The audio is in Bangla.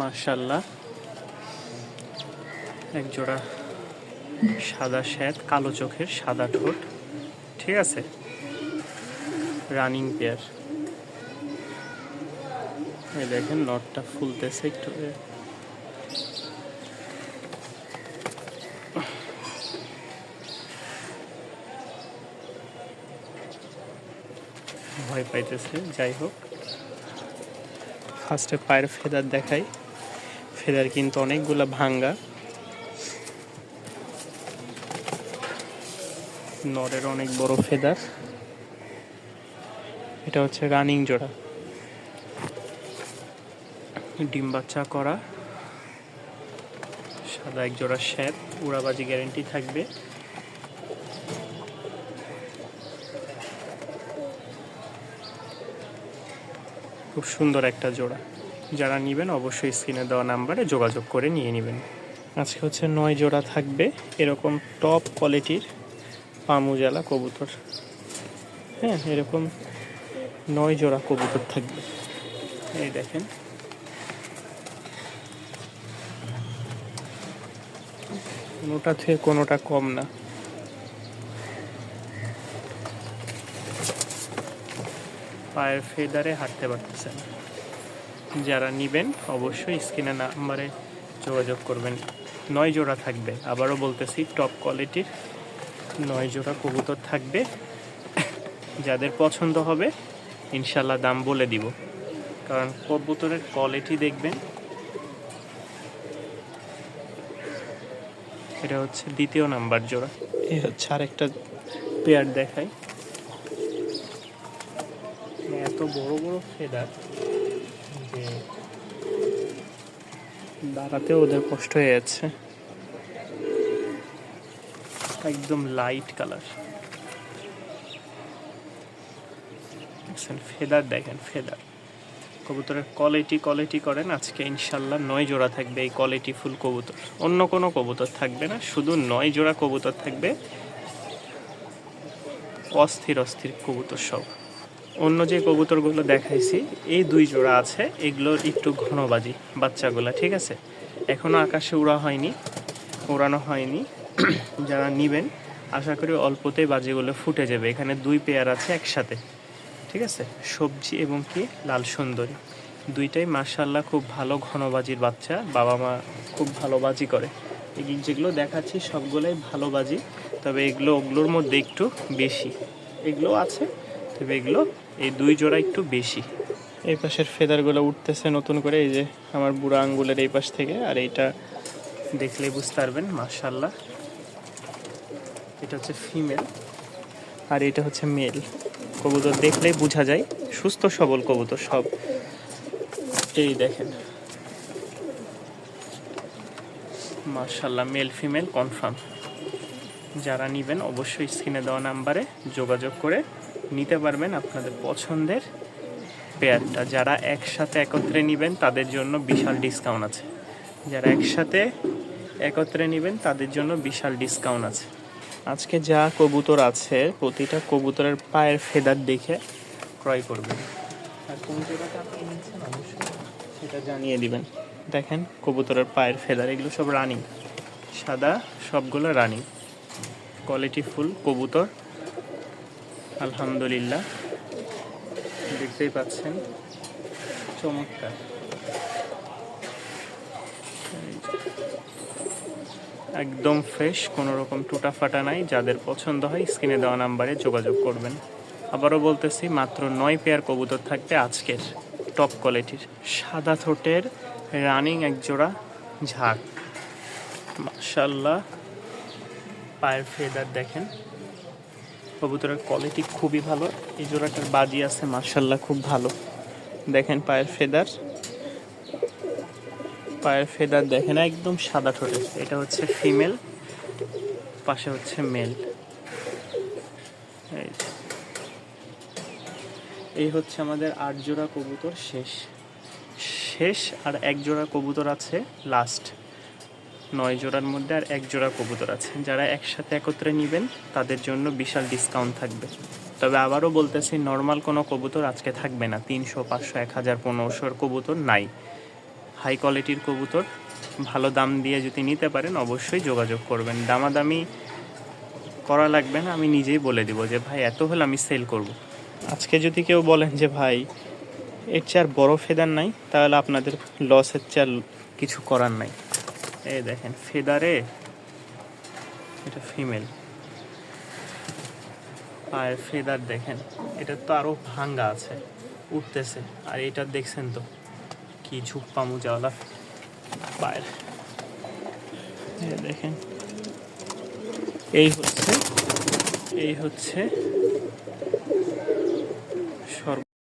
মার্শাল্লাহ এক জোড়া সাদা শ্যাত কালো চোখের সাদা ঠোঁট। ঠিক আছে? রানিং পেয়ার এই দেখেন নটটা ফুলতেছে একটু। ভয় পাইতেছে, যাই হোক। ফার্স্টে পায়ের ফেদার দেখাই। ফেদার কিন্তু অনেকগুলা ভাঙ্গা। নরের অনেক বড় ফেদার। এটা হচ্ছে রানিং জোড়া। ডিম বাচ্চা করা। সাদা এক জোড়া শ্যাপ উড়াবাজি গ্যারেন্টি থাকবে। খুব সুন্দর একটা জোড়া। যারা নেবেন অবশ্যই স্ক্রিনে দেওয়া নাম্বারে যোগাযোগ করে নিয়ে নেবেন। আজকে হচ্ছে নয় জোড়া থাকবে, এরকম টপ কোয়ালিটির পামুজালা কবুতর। হ্যাঁ এরকম নয় জোড়া কবুতর থাকবে। এই দেখেন। কোনোটা থেকে কোনোটা কম না। পায়ের ফেদারে হাঁটতে পারতেছেন। যারা নিবেন অবশ্যই স্ক্রিনে নাম্বারে যোগাযোগ করবেন। নয় জোড়া থাকবে। আবারও বলতেছি টপ কোয়ালিটির নয় জোড়া কবুতর থাকবে। যাদের পছন্দ হবে ইনশাল্লাহ দাম বলে দিব। কারণ কবুতরের কোয়ালিটি দেখবেন। এটা হচ্ছে দ্বিতীয় নাম্বার জোড়া। এই হচ্ছে আরেকটা পেয়ার দেখাই। এত বড় বড় ফেদার যে দাঁড়াতেও ওদের কষ্ট হয়ে যাচ্ছে। একদম লাইট কালার ফেদার দেখেন ফেদার কবুতরের কোয়ালিটি কোয়ালিটি করেন, আজকে ইনশাল্লাহ নয় জোড়া থাকবে এই কোয়ালিটি ফুল কবুতর। অন্য কোনো কবুতর থাকবে না, শুধু নয় জোড়া কবুতর থাকবে। অস্থির অস্থির কবুতর সব। অন্য যে কবুতরগুলো দেখাইছি, এই দুই জোড়া আছে। এগুলোর একটু ঘনবাজি, বাচ্চাগুলো, ঠিক আছে? এখনও আকাশে উড়া হয়নি, উড়ানো হয়নি। যারা নিবেন, আশা করি অল্পতেই বাজিগুলো ফুটে যাবে। এখানে দুই পেয়ার আছে একসাথে, ঠিক আছে? সবজি এবং কি? লাল সুন্দরী। দুইটাই মার্শাল্লাহ খুব ভালো ঘনবাজির বাচ্চা। বাবা মা খুব ভালো বাজি করে। যেগুলো দেখাচ্ছি, সবগুলোই ভালো বাজি। তবে এগুলো, ওগুলোর মধ্যে একটু বেশি। এগুলো আছে তবে এগুলো এই দুই জোড়া একটু বেশি। এই পাশের ফেদারগুলো উঠতেছে নতুন করে, এই যে আমার বুড়া আঙ্গুলের এই পাশ থেকে, আর এইটা দেখলে বুঝতে পারবেন মার্শাল্লাহ এটা হচ্ছে ফিমেল, আর এটা হচ্ছে মেল। কবুতর দেখলেই বোঝা যায়, সুস্থ, সবল কবুতর সব। এই দেখেন। মার্শাল্লাহ মেল, ফিমেল, কনফার্ম। যারা নেবেন, অবশ্যই স্ক্রিনে দেওয়া নাম্বারে যোগাযোগ করে নিতে পারবেন আপনাদের পছন্দের পেয়ারটা যারা একসাথে একত্রে নেবেন, তাদের জন্য বিশাল ডিসকাউন্ট আছে। যারা একসাথে একত্রে নেবেন, তাদের জন্য বিশাল ডিসকাউন্ট আছে। আজকে যা কবুতর আছে, প্রতিটা কবুতরের পায়ের ফেদার দেখে ক্রয় করবেন। আর কোন জায়গাটা আপনি নিচ্ছেন, অবশ্যই সেটা জানিয়ে দিবেন। দেখেন, কবুতরের পায়ের ফেদার, এগুলো সব রানিং সাদা, সবগুলো রানিং কোয়ালিটি ফুল, কবুতর। আলহামদুলিল্লাহ। দেখতেই পাচ্ছেন। চমৎকার। একদম ফ্রেশ কোনো রকম টুটা ফাটা নাই। যাদের পছন্দ হয়, স্ক্রিনে দেওয়া নাম্বারে যোগাযোগ করবেন। আবারও বলতেছি, মাত্র নয় পেয়ার কবুতর থাকবে আজকের টপ কোয়ালিটির সাদা ঠোঁটের রানিং এক জোড়া ঝাঁক মাশাল্লাহ পায়ের ফেদার দেখেন। কবুতরের কোয়ালিটি খুবই ভালো। এই জোড়াটার বাজি আছে মার্শাল্লাহ খুব ভালো। দেখেন পায়ের ফেদার। পায়ের ফেদার দেখেন, একদম সাদা ঠোঁটের এটা হচ্ছে ফিমেল পাশে হচ্ছে মেল এই হচ্ছে আমাদের আট জোড়া কবুতর শেষ। শেষ আর এক জোড়া কবুতর আছে লাস্ট নয় জোড়ার মধ্যে আর এক জোড়া কবুতর আছে। যারা একসাথে একত্রে নেবেন, তাদের জন্য বিশাল ডিসকাউন্ট থাকবে। তবে আবারও বলতেছি নর্মাল কোনো কবুতর আজকে থাকবে না। তিনশো, পাঁচশো, এক হাজার, পনেরোশোর কবুতর নাই। হাই কোয়ালিটির কবুতর, ভালো দাম দিয়ে যদি নিতে পারেন, অবশ্যই যোগাযোগ করবেন। দামাদামি করা লাগবে না, আমি নিজেই বলে দিব যে, ভাই, এত হলে আমি সেল করব। আজকে যদি কেউ বলেন যে, ভাই, এর চেয়ে আর বড় ফেদার নাই, তাহলে আপনাদের লসের চেয়ে কিছু করার নাই। এই দেখেন, ফেদারে, এটা ফিমেল পায়ের ফেদার দেখেন, এটা তো আরও ভাঙ্গা আছে, উঠতেছে। আর এটা দেখছেন তো, কি ঝুপ্পা মুজাওয়ালা পায়ের। দেখেন, এই হচ্ছে এই হচ্ছে সর্ব